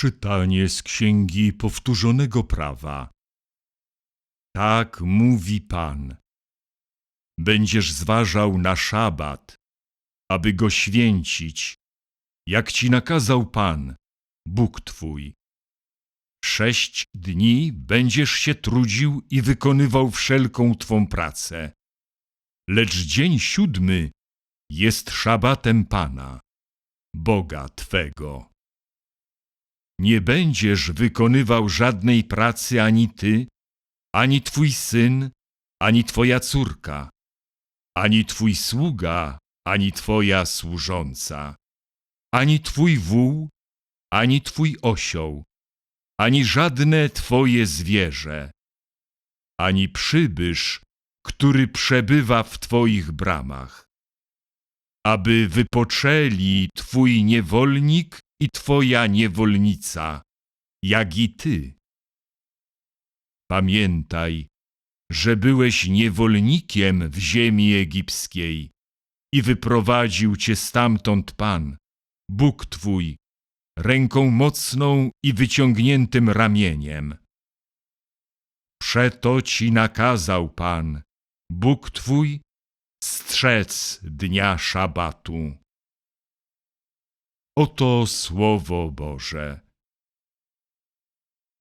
Czytanie z Księgi Powtórzonego Prawa. Tak mówi Pan. Będziesz zważał na szabat, aby go święcić, jak ci nakazał Pan, Bóg Twój. Sześć dni będziesz się trudził i wykonywał wszelką Twą pracę. Lecz dzień siódmy jest szabatem Pana, Boga Twego. Nie będziesz wykonywał żadnej pracy ani ty, ani twój syn, ani twoja córka, ani twój sługa, ani twoja służąca, ani twój wół, ani twój osioł, ani żadne twoje zwierzę, ani przybysz, który przebywa w twoich bramach. Aby wypoczęli twój niewolnik i twoja niewolnica, jak i ty. Pamiętaj, że byłeś niewolnikiem w ziemi egipskiej i wyprowadził cię stamtąd Pan, Bóg Twój, ręką mocną i wyciągniętym ramieniem. Przeto ci nakazał Pan, Bóg Twój, strzec dnia szabatu. Oto Słowo Boże.